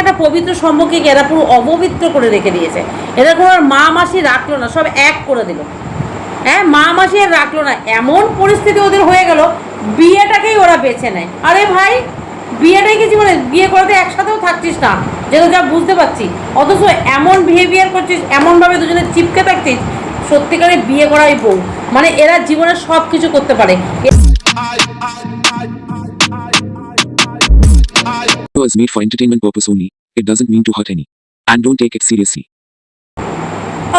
একটা পবিত্র সম্পর্কে এরা পুরো অপবিত্র করে রেখে দিয়েছে। এরা কোনো মা মাসি রাখল না, সব এক করে দিল। হ্যাঁ মা মাসি আর রাখল না। এমন পরিস্থিতি ওদের হয়ে গেল, বিয়েটাকেই ওরা বেছে নেয়। আরে ভাই, বিয়েটাই কি জীবনে বিয়ে করাতে একসাথেও থাকছিস না? যেটা যা বুঝতে পারছি, অথচ এমন বিহেভিয়ার করছিস, এমনভাবে দুজনে চিপকে থাকছিস সত্যিকারে বিয়ে করাই বউ। মানে এরা জীবনে সব কিছু করতে পারে। Video is made for entertainment purpose only. It doesn't mean to hurt any. And don't take it seriously.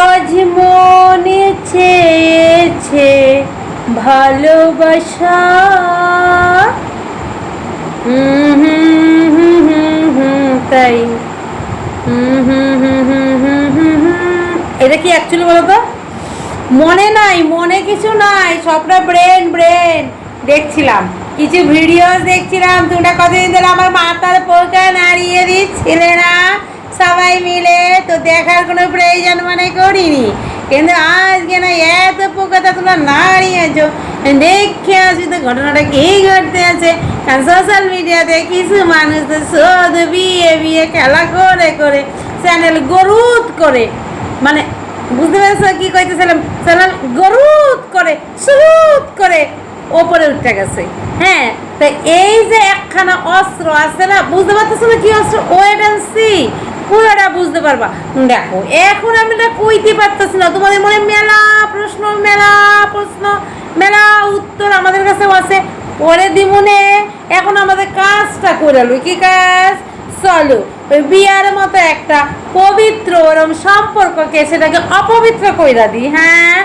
আজ মনে চেয়েছে ভালোবাসা তাই। এটা কি অ্যাকচুয়ালি বলো মনে নাই মনে কিছু নাই সবটা ব্রেন ব্রেন দেখছিলাম কিছু ভিডিও দেখছিলাম, তোমরা কতদিন ধরে আমার মাথার পোকা নাড়িয়ে দিচ্ছিলে না? সবাই মিলে তো দেখার কোনো প্রয়োজন মনে করিনি। কিন্তু আজকে না এত পোকাটা তোমরা নাড়িয়েছো। দেখে আসি তো ঘটনাটা কি ঘটতে আছে। কারণ সোশ্যাল মিডিয়াতে কিছু মানুষ তো শুধু বিয়ে বিয়ে খেলা করে করে চ্যানেল গরুত করে। মানে বুঝতে পেরেছ কী কইতেছিলাম? চ্যানেল গরুত ওপরে উঠে গেছে। হ্যাঁ তো এই যে একখানা অস্ত্র আছে না, বুঝতে পারতেছো না কি অস্ত্র? ওয়েট অ্যান্ড সি পুরোটা বুঝতে পারবা। দেখো, এখন আমি এটা কইতে পারতেছি না। তোমাদের মনে মেলা প্রশ্ন মেলা প্রশ্ন, মেলা উত্তর আমাদের কাছেও আছে। পরে দিমুনে, এখন আমাদের কাজটা করে লই, কি কাজ? চলো, ওই বিয়ার মতো একটা পবিত্র ওরম সম্পর্ককে সেটাকে অপবিত্র কইরা দিই হ্যাঁ?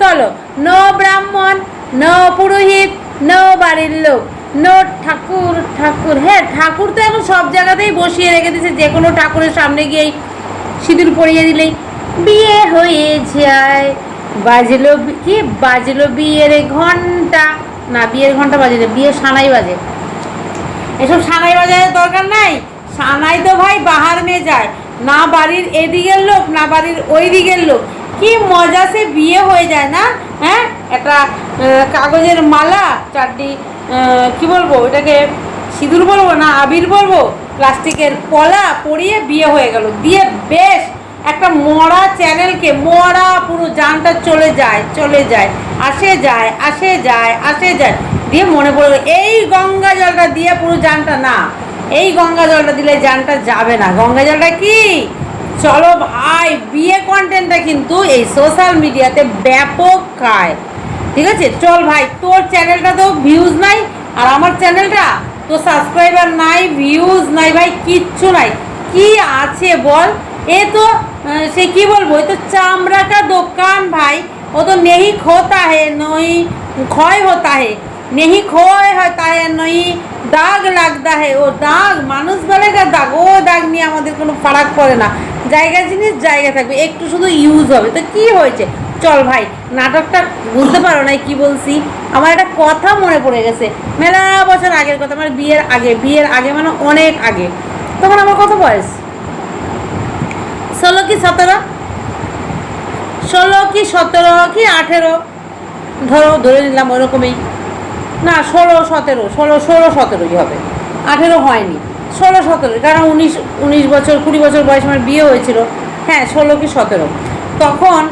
চলো নো ব্রাহ্মণ নো পুরোহিত, নো বাড়ির লোক। নো ঠাকুর ঠাকুর। হ্যাঁ ঠাকুর তো এখন সব জায়গাতেই বসিয়ে রেখে দিয়েছে। যে কোনো ঠাকুরের সামনে গিয়েই সিঁদুর পরিয়ে দিলেই বিয়ে হয়ে যায়। বাজলো কি বাজলো বিয়ের ঘণ্টা? না, বিয়ের ঘণ্টা বাজে না, বিয়ের সানাই বাজে। এসব সানাই বাজারের দরকার নাই। সানাই তো ভাই বাহার মেয়ে যায় না বাড়ির এদিকের লোক, না বাড়ির ওই দিকের লোক। কি মজা সে বিয়ে হয়ে যায় না? হ্যাঁ? একটা কাগজের মালা, চারটি কি বলব এটাকে সিঁদুর বলব না, আবির বলব, প্লাস্টিকের পলা পরিয়ে বিয়ে হয়ে গেল। দিয়ে বেশ, একটা মরা চ্যানেলকে, মরা পুরো জানটা চলে যায় চলে যায়, আসে যায় আসে যায় আসে যায়। দিয়ে মনে পড়ল এই গঙ্গা জলটা দিয়ে পুরো জানটা না, এই গঙ্গা জলটা দিলে জানটা যাবে না। গঙ্গা জলটা কি? চলো ভাই, বিয়ে কন্টেন্টটা কিন্তু এই সোশ্যাল মিডিয়াতে ব্যাপক খায় ঠিক আছে? চল ভাই, তোর চ্যানেলটা তো ভিউজ নাই, আর আমার চ্যানেলটা তো সাবস্ক্রাইবার নাই ভিউজ নাই ভাই, কিচ্ছু নাই। কি আছে বল? এ তো সে কি বলব? এ তো চামড়াটা দোকান ভাই। ও তো নেহি খোতা হে, নই ক্ষয় হতা হে। नहीं ক্ষয় होता है नहीं দাগ লাগতা है ও দাগ মানুষ বলেগা দাগ ও দাগ নিয়ে আমাদের কোনো ফারাক পড়ে না জায়গা জিনিস জায়গা থাকবে একটু শুধু ইউজ হবে তো কি হয়েছে চল ভাই নাটকটা বুঝতে পারো না কি বলছি আমার একটা কথা মনে পড়ে গেছে মেলা বছর আগের কথা আমার বিয়ের আগে বিয়ের আগে মানে অনেক আগে তখন আমার কত বয়স ষোলো কি সতেরো ষোলো কি সতেরো কি আঠেরো ধরো ধরে নিলাম ওরকমই না, ষোলো, সতেরো, ষোলো ষোলো, সতেরোই হবে। আঠেরো হয়নি। ষোলো সতেরো কারণ উনিশ উনিশ বছর, কুড়ি বছর বয়স আমার বিয়ে হয়েছিল। হ্যাঁ ষোলো কি সতেরো? তখন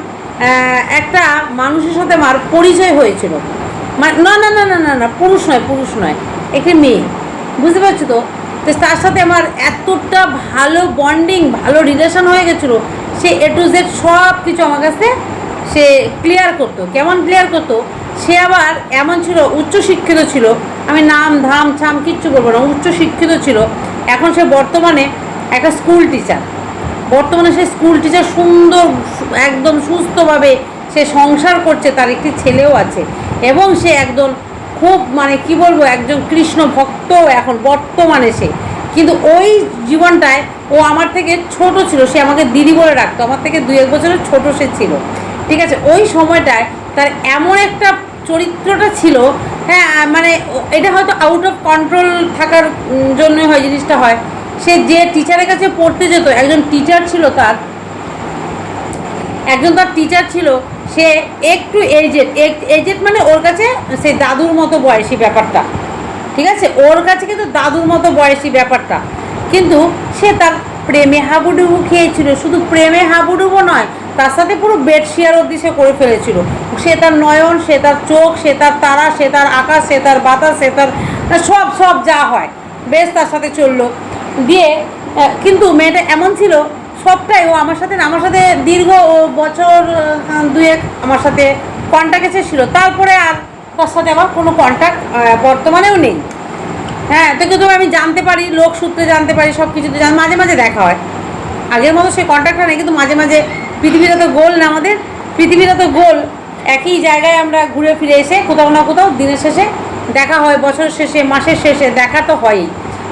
একটা মানুষের সাথে আমার পরিচয় হয়েছিল। না না না না না না, পুরুষ নয় পুরুষ নয়, একটি মেয়ে। বুঝতে পারছ তো? তো তার সাথে আমার এতটা ভালো বন্ডিং ভালো রিলেশন হয়ে গেছিল, সে এ টু জেড সব কিছু আমার কাছে সে ক্লিয়ার করতো। কেমন ক্লিয়ার করতো? সে আবার এমন ছিল উচ্চ শিক্ষিত ছিল। আমি নাম, ধাম, ছাম কিচ্ছু বলব না উচ্চ শিক্ষিত ছিল। এখন সে বর্তমানে একটা স্কুল টিচার বর্তমানে সে স্কুল টিচার সুন্দর, একদম সুস্থভাবে সে সংসার করছে, তার একটি ছেলেও আছে। এবং সে একজন খুব মানে কি বলব, একজন কৃষ্ণ ভক্ত এখন বর্তমানে সে। কিন্তু ওই জীবনটায় ও আমার থেকে ছোট ছিল, সে আমাকে দিদি বলে রাখতো আমার থেকে দুই এক বছরের ছোট সে ছিল। ঠিক আছে, ওই সময়টায় তার এমন একটা চরিত্রটা ছিল হ্যাঁ মানে এটা হয়তো আউট অফ কন্ট্রোল থাকার জন্যই হয় জিনিসটা হয়। সে যে টিচারের কাছে পড়তে যেত, একজন টিচার ছিল তার, একজন তার টিচার ছিল, সে একটু এজেড এজেড মানে ওর কাছে, সে দাদুর মতো বয়সী ব্যাপারটা, ঠিক আছে? ওর কাছে কিন্তু দাদুর মতো বয়সী ব্যাপারটা। কিন্তু সে তার প্রেমে হাবুডুবু খেয়েছিল, শুধু প্রেমে হাবুডুবু নয় তার সাথে পুরো বেড শেয়ার অব্দি সে করে ফেলেছিল। সে তার নয়ন, সে তার চোখ, সে তার তারা, সে তার আকাশ, সে তার বাতাস, সে তার সব সব যা হয়, বেশ তার সাথে চলল। দিয়ে কিন্তু মেয়েটা এমন ছিল, সবটাই ও আমার সাথে আমার সাথে দীর্ঘ ও বছর দুয়েক আমার সাথে কন্ট্যাক্ট এসে ছিল। তারপরে আর তার সাথে আমার কোনো কন্ট্যাক্ট বর্তমানেও নেই। হ্যাঁ তো কিন্তু আমি জানতে পারি, লোক সূত্রে জানতে পারি সব কিছুতে মাঝে মাঝে দেখা হয়। আগের মতো সে কন্ট্যাক্টটা নেই, কিন্তু মাঝে মাঝে পৃথিবীটা তো গোল না আমাদের? পৃথিবীটা তো গোল। একই জায়গায় আমরা ঘুরে ফিরে এসে কোথাও না কোথাও দিনের শেষে দেখা হয়, বছর শেষে, মাসের শেষে, দেখা তো হয়ই।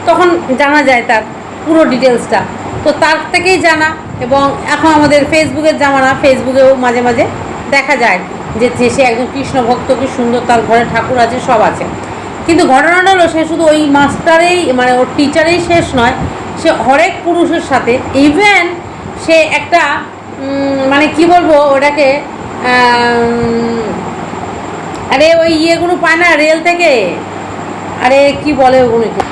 তখন জানা যায় তার পুরো ডিটেলসটা তো তার থেকেই জানা এবং এখন আমাদের ফেসবুকের জামানা, ফেসবুকেও মাঝে মাঝে দেখা যায় যে সে একজন কৃষ্ণ ভক্ত, কি সুন্দর তার ঘরে ঠাকুর আছে, সব আছে। কিন্তু ঘটনাটা হলো, সে শুধু ওই মাস্টারেই মানে ওর টিচারেই শেষ নয়, সে হরেক পুরুষের সাথে। ইভেন সে একটা মানে কি বলব, ওটাকে আরে ওই ইয়েগুলো পায় না রেল থেকে? আরে কি বলে ওগুলোকে?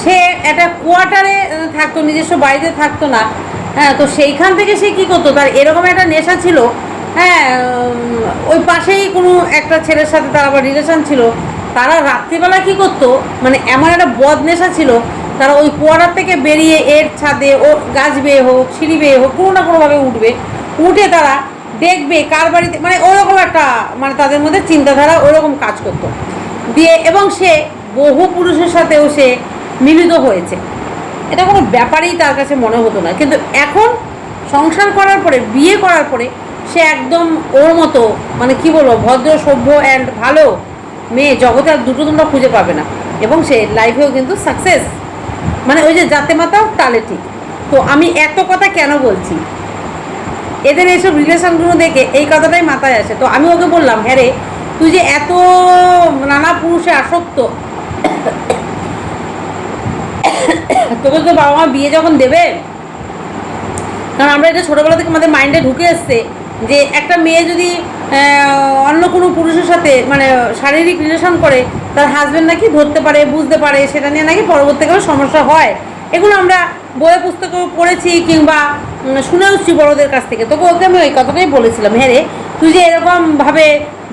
সে একটা কোয়ার্টারে থাকতো, নিজস্ব বাড়িতে থাকতো না। হ্যাঁ তো সেইখান থেকে সে কি করতো? তার এরকম একটা নেশা ছিল। হ্যাঁ ওই পাশেই কোনো একটা ছেলের সাথে তার আবার রিলেশান ছিল। তারা রাত্রিবেলা কি করতো? মানে এমন একটা বদ নেশা ছিল তারা ওই কোয়ার্টার থেকে বেরিয়ে এর ছাদে ও গাছ বেয়ে হোক, সিঁড়ি বেয়ে হোক, কোনো না কোনোভাবে উঠবে। উঠে তারা দেখবে কার বাড়িতে মানে ওরকম একটা মানে তাদের মধ্যে চিন্তাধারা ওরকম কাজ করতো। দিয়ে এবং সে বহু পুরুষের সাথেও সে মিলিত হয়েছে। এটা কোনো ব্যাপারই তার কাছে মনে হতো না। কিন্তু এখন সংসার করার পরে, বিয়ে করার পরে, সে একদম ওর মতো মানে কি বলব, ভদ্র, সভ্য অ্যান্ড ভালো মেয়ে জগতে আর দুটো তোমরা খুঁজে পাবে না। এবং সে লাইফেও কিন্তু সাকসেস মানে ওই যে জাতে মাতাও তালে ঠিক। তো আমি এত কথা কেন বলছি? এদের এইসব রিলেশনগুলো দেখে এই কথাটাই মাথায় আসে। তো আমি ওকে বললাম হ্যাঁ রে, তুই যে এত নানা পুরুষে আসক্ত তোকে তো বাবা মা বিয়ে যখন দেবে, কারণ আমরা এটা ছোটোবেলা থেকে আমাদের মাইন্ডে ঢুকে এসছে যে একটা মেয়ে যদি অন্য কোনো পুরুষের সাথে মানে শারীরিক রিলেশন করে, তার হাজব্যান্ড নাকি ধরতে পারে, বুঝতে পারে, সেটা নিয়ে নাকি পরবর্তীকালে সমস্যা হয়। এগুলো আমরা বইয়ে পুস্তকেও পড়েছি কিংবা শুনেও এসছি বড়োদের কাছ থেকে। তবে ওকে আমি ওই কথাটাই বলেছিলাম হ্যাঁ রে, তুই যে এরকমভাবে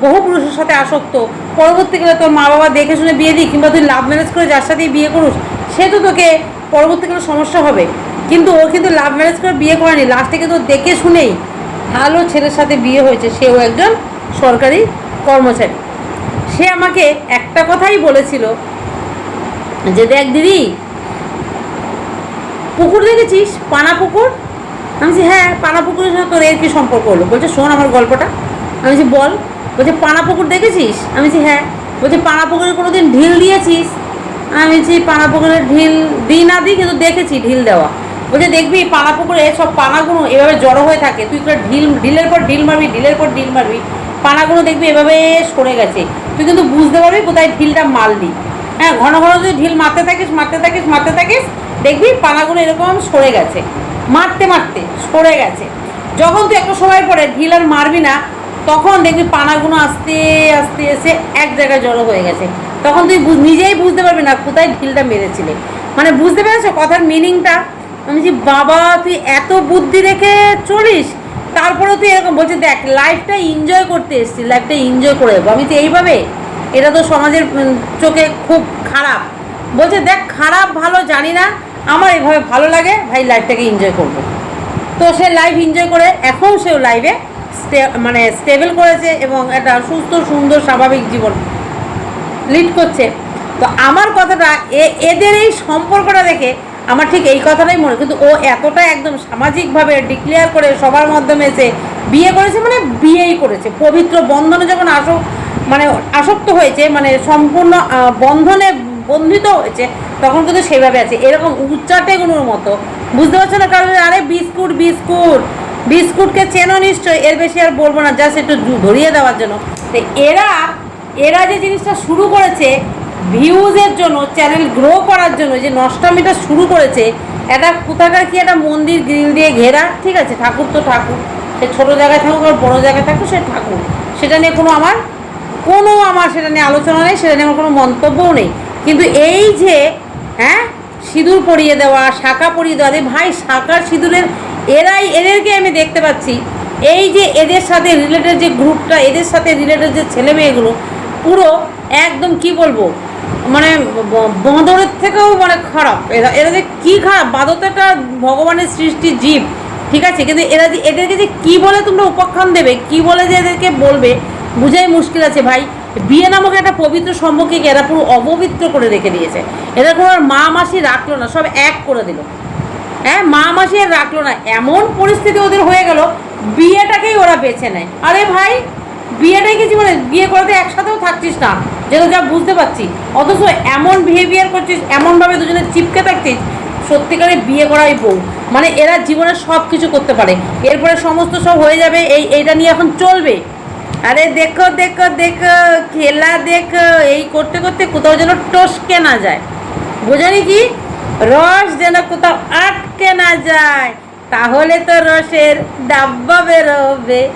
বহু পুরুষের সাথে আসক্ত পরবর্তীকালে তোর মা বাবা দেখে শুনে বিয়ে দিই কিংবা তুই লাভ ম্যারেজ করে যার সাথেই বিয়ে করুস, সে তো তোকে পরবর্তীকালে সমস্যা হবে। কিন্তু ও কিন্তু লাভ ম্যারেজ করে বিয়ে করেনি লাস্টে কিন্তু দেখে শুনেই ভালো ছেলের সাথে বিয়ে হয়েছে, সেও একজন সরকারি কর্মচারী। সে আমাকে একটা কথাই বলেছিল যে, দেখ দিদি, পুকুর দেখেছিস? পানা পুকুর? আমি বলছি হ্যাঁ পানা পুকুরের সাথে তোর এর কী সম্পর্ক হলো? বলছে, শোন আমার গল্পটা। আমি বলছি, বল। বলছে, পানা পুকুর দেখেছিস? আমি বলছি হ্যাঁ। বলছে, পানা পুকুরে কোনো দিন ঢিল দিয়েছিস? আমি বলছি, পানা পুকুরে ঢিল দিই না দিই, কিন্তু দেখেছি ঢিল দেওয়া। বলছে, দেখবি, পানা পুকুরে সব পানাগুলো এভাবে জড়ো হয়ে থাকে। তুই করে ঢিল, ঢিলের পর ঢিল মারবি, ঢিলের পর ঢিল মারবি, পানাগুলো দেখবি এভাবে সরে গেছে। তুই কিন্তু বুঝতে পারবি কোথায় ঢিলটা মারলি। হ্যাঁ ঘন ঘন যদি ঢিল মারতে থাকিস মারতে থাকিস মারতে থাকিস, দেখবি পানাগুলো এরকম সরে গেছে। মারতে মারতে সরে গেছে। যখন তুই একটা সময় পরে ঢিল আর মারবি না, তখন দেখবি পানাগুলো আস্তে আস্তে, এসে এক জায়গায় জড়ো হয়ে গেছে। তখন তুই নিজেই বুঝতে পারবি না কোথায় ঢিলটা মেরেছিলে। মানে বুঝতে পেরেছ কথার মিনিংটা আমি যে, বাবা, তুই এত বুদ্ধি রেখে চলিস? তারপরে তুই এরকম বলছি দেখ লাইফটা এনজয় করতে এসেছি লাইফটা এনজয় করে আমি তো এইভাবে? এটা তো সমাজের চোখে খুব খারাপ। বলছে, দেখ, খারাপ, ভালো জানি না। আমার এভাবে ভালো লাগে, ভাই লাইফটাকে এনজয় করব। তো সে লাইফ এনজয় করে, এখন সেও লাইভে মানে স্টেবল করেছে এবং একটা সুস্থ, সুন্দর, স্বাভাবিক জীবন লিড করছে। তো আমার কথাটা এদের এই সম্পর্কটা দেখে আমার ঠিক এই কথাটাই মনে, কিন্তু ও এতটা একদম সামাজিকভাবে ডিক্লেয়ার করে সবার মাধ্যমে এসে বিয়ে করেছে মানে বিয়েই করেছে। পবিত্র বন্ধনে যখন আসক মানে আসক্ত হয়েছে মানে সম্পূর্ণ বন্ধনে বন্ধিত হয়েছে, তখন কিন্তু সেভাবে আছে। এরকম উচ্চাটেগুলোর মতো। বুঝতে পারছ না কারণ আরে বিস্কুট বিস্কুট, বিস্কুটকে চেনো নিশ্চয় এর বেশি আর বলব না, জাস্ট একটু ধরিয়ে দেওয়ার জন্য। তো এরা এরা যে জিনিসটা শুরু করেছে ভিউজের জন্য চ্যানেল গ্রো করার জন্য যে নষ্টামিটা শুরু করেছে এটা কোথাকার কি একটা মন্দির গ্রিল দিয়ে ঘেরা? ঠিক আছে, ঠাকুর তো ঠাকুর। সে ছোটো জায়গায় থাকুক আর বড়ো জায়গায় থাকুক, সে ঠাকুর। সেটা নিয়ে কোনো আমার কোনো আমার সেটা নিয়ে আলোচনা নেই, সেটা নিয়ে আমার কোনো মন্তব্যও নেই। কিন্তু এই যে হ্যাঁ সিঁদুর পরিয়ে দেওয়া, শাঁখা পরিয়ে দেওয়া ভাই, শাঁখার সিঁদুরের, এরাই, এদেরকে আমি দেখতে পাচ্ছি। এই যে এদের সাথে রিলেটেড যে গ্রুপটা এদের সাথে রিলেটেড যে ছেলে মেয়েগুলো পুরো একদম কি বলব মানে বাঁদরের থেকেও মানে খারাপ। এরা এরা যে কী খারাপ? বাঁদর তো একটা ভগবানের সৃষ্টি জীব, ঠিক আছে? কিন্তু এরা যে, এদেরকে যে কী বলে তোমরা উপাখ্যান দেবে, কী বলে যে এদেরকে বলবে, বুঝাই মুশকিল আছে ভাই। বিয়ে নামক একটা পবিত্র সম্পর্কে এরা পুরো অপবিত্র করে রেখে দিয়েছে। এরা কোনো মা মাসি রাখল না, সব এক করে দিল। হ্যাঁ মা মাসি আর রাখল না। এমন পরিস্থিতি ওদের হয়ে গেল, বিয়েটাকেই ওরা বেছে নেয়। আরে ভাই বিয়েটাই কি জীবনে? বিয়ে করাতে একসাথেও থাকছিস না। যেটা যা বুঝতে পারছি। অথচ এমন বিহেভিয়ার করছিস, এমনভাবে দুজনে চিপকে থাকছিস, সত্যিকারে বিয়ে করাই বউ। মানে এরা জীবনে সব কিছু করতে পারে। এরপরে সমস্ত সব হয়ে যাবে, এই, এইটা নিয়ে এখন চলবে। আরে দেখো দেখো দেখো, খেলা দেখো, এই করতে করতে কোথাও যেন টসকে না যায়। বোঝানি কি? রস যেন কোথাও আটকে না যায়। তাহলে তো রসের ডাব্বা বেরোবে।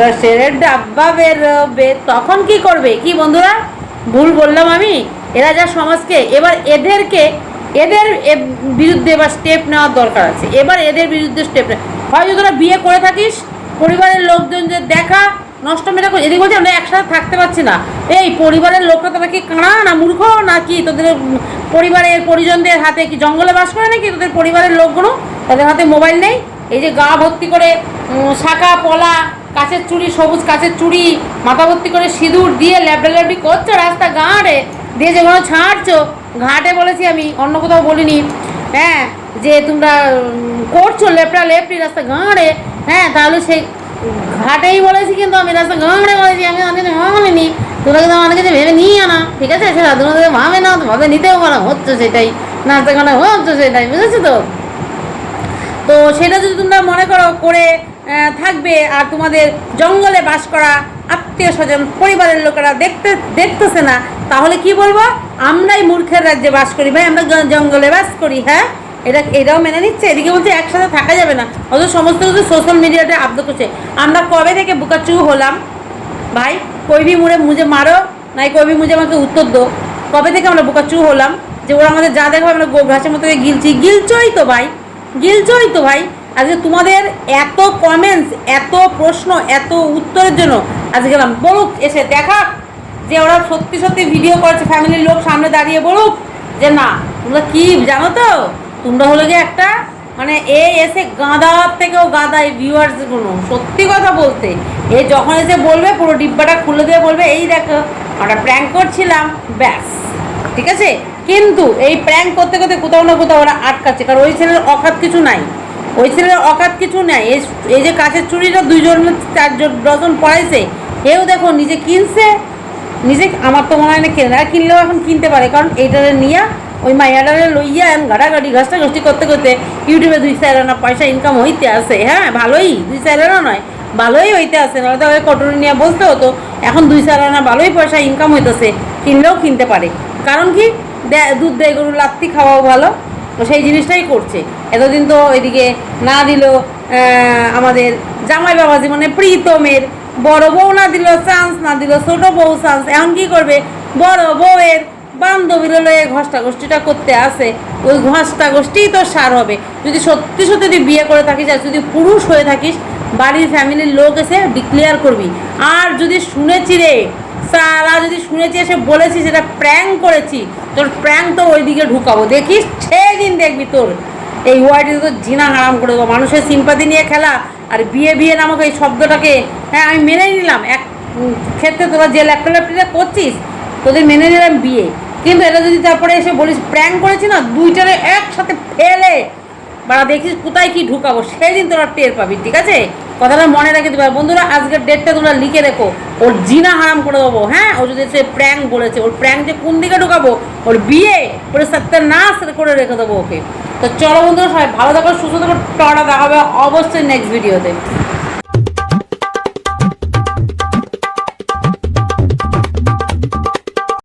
রসের ডাব্বা বেরোবে তখন কি করবে? কি বন্ধুরা? ভুল বললাম আমি? এরা যা সমাজকে, এবার এদেরকে, এদের বিরুদ্ধে এবার স্টেপ নেওয়ার দরকার আছে। এবার এদের বিরুদ্ধে স্টেপ হয়তো তোরা বিয়ে করে থাকিস, পরিবারের লোকজন যে দেখা, নষ্ট মেটা করে এদিকে বলছে আমরা একসাথে থাকতে পারছি না। এই পরিবারের লোকরা তোরা কি কাঁড়া না মূর্খ না কি তোদের পরিবারের পরিজনদের হাতে কি জঙ্গলে বাস করে নাকি? তোদের পরিবারের লোকগুলো তাদের হাতে মোবাইল নেই? এই যে গা ভর্তি করে শাখা, পলা কাছের চুড়ি সবুজ কাছের চুড়ি মাথা ভর্তি করে সিঁদুর দিয়ে ল্যাবড়া ল্যাবড়ি করছ রাস্তা ঘাটে দিয়ে যেগুলো ছাড়ছো? ঘাটে বলেছি আমি, অন্য কোথাও বলিনি। হ্যাঁ যে তোমরা করছ লেপড়া লেপড়ি রাস্তা ঘাড়ে হ্যাঁ তাহলে সেই ঘাটেই বলেছি কিন্তু আমি রাস্তা ঘাড়ে বলেছি, আমি অনেক ভাবিনি। তোমরা কিন্তু আমার কাছে ভেবে নিয়ে আনা ঠিক আছে? সেটা তোমাদের ভাবে না ভাবে নিতেও পারো, হচ্ছে সেটাই। নাচতে গানে হচ্ছে সেটাই, বুঝেছ তো? তো সেটা যদি তোমরা মনে করো, করে থাকবে আর তোমাদের জঙ্গলে বাস করা আত্মীয় স্বজন, পরিবারের লোকেরা দেখতে, দেখতেছে না, তাহলে কি বলব? আমরাই মূর্খের রাজ্যে বাস করি। ভাই, আমরা জঙ্গলে বাস করি হ্যাঁ? এটা, এটাও মেনে নিচ্ছে। এদিকে বলছে, একসাথে থাকা যাবে না। অত সমস্ত কিছু সোশ্যাল মিডিয়াতে আব্দ করছে আমরা কবে থেকে বুকাচু হলাম? ভাই, কইবি মুড়ে মুজে মারো, নাই কইবি মুজে আমাকে উত্তর দো। কবে থেকে আমরা বোকাচু হলাম? যে ওরা আমাদের যা দেখো আমরা ঘাসের মতো গিলছি। গিলচই তো, ভাই। গিলচই তো, ভাই। আজকে তোমাদের এত কমেন্টস এত প্রশ্ন, এত উত্তরের জন্য আজকে গেলাম। বলুক, এসে দেখা যে ওরা সত্যি সত্যি ভিডিও করেছে ফ্যামিলির লোক সামনে দাঁড়িয়ে বলুক যে না, তোমরা কি জানো তো? তোমরা হলো গিয়ে একটা মানে এ এসে গাঁদার থেকেও গাঁদা এই ভিউয়ার্সগুলো। সত্যি কথা বলতে, এ যখন এসে বলবে, পুরো ডিব্বাটা খুলে দিয়ে বলবে, এই দেখো, আমরা প্র্যাঙ্ক করছিলাম। ব্যাস, ঠিক আছে? কিন্তু এই প্র্যাঙ্ক করতে করতে কোথাও না কোথাও ওরা আটকাচ্ছে, কারণ ওই ছেলের অকাত কিছু নাই। ওই ছেলের অকাত কিছু নাই। এই যে কাছের চুড়িটা দুইজন চারজন ডজন পড়াইছে এও দেখো নিজে কিনছে। নিজে আমার তো মনে হয় না কেনে কিনলেও এখন কিনতে পারে, কারণ এইটারে নিয়ে ওই মাইয়াটারে লইয়া এখন গাড়াগাড়ি ঘাসটা ঘষ্টি করতে করতে ইউটিউবে দুই চার আনা পয়সা ইনকাম হইতে আছে। হ্যাঁ ভালোই, দুই চার আনা নয়, ভালোই হইতে আছে। নাহলে তো কটরি নিয়ে বসতে হতো। এখন দুই চার আনা ভালোই পয়সা ইনকাম হইতেছে, কিনলেও কিনতে পারে। কারণ কি দুধ দেয় গরু লাত্তি খাওয়াও ভালো, সেই জিনিসটাই করছে। এতদিন তো ওইদিকে না দিল আমাদের জামাই বাবাজি মানে প্রীতমের বড় বউ না দিল চান্স না দিল ছোট বউ চান্স এখন কি করবে? বড় বউয়ের বান্ধবীর লয়ে ঘষ্টা গোষ্ঠীটা করতে আসে। ওই ঘষ্টা গোষ্ঠীই তো সার হবে। যদি সত্যি সত্যি তুই বিয়ে করে থাকিস আর যদি পুরুষ হয়ে থাকিস, বাড়ির ফ্যামিলির লোক এসে ডিক্লেয়ার করবি। আর যদি শুনেছি রে, সারা যদি শুনেছি, এসে বলেছি সেটা প্র্যাঙ্ক করেছি, তোর প্র্যাঙ্ক তো ওইদিকে ঢুকাবো। দেখিস সেদিন দেখবি তোর। এই ওয়ার্ডে তো জিনা হারাম করে দেবো। মানুষের সিম্পাতি নিয়ে খেলা আর বিয়ে বিয়ে নামক এই শব্দটাকে হ্যাঁ আমি মেনেই নিলাম। এক ক্ষেত্রে তোরা যে ল্যাপটপ ল্যাপটপটা করছিস, তোদের মেনে নিলাম বিয়ে। কিন্তু এটা যদি তারপরে এসে বলিস, প্র্যাঙ্ক করেছি না, দুইটারে একসাথে ফেলে। বাড়া, দেখিস কোথায় কি ঢুকাবো। সেদিন তোরা টের পাবি, ঠিক আছে? কথাটা মনে রেখে দিবে। বন্ধুরা, আজকের ডেটটা তোমরা লিখে রেখো। ওর জিনা হারাম করে দেবো হ্যাঁ? ও যদি সে প্র্যাঙ্ক বলেছে, ওর প্র্যাঙ্ক যে কোন দিকে ঢুকাবো? ওর বিয়ে, ওর নাচ করে রেখে দেবো ওকে। তো চলো বন্ধুরা সবাই ভালো থাকো সুস্থ থাকো টটা দেখাবে অবশ্যই নেক্সট ভিডিওতে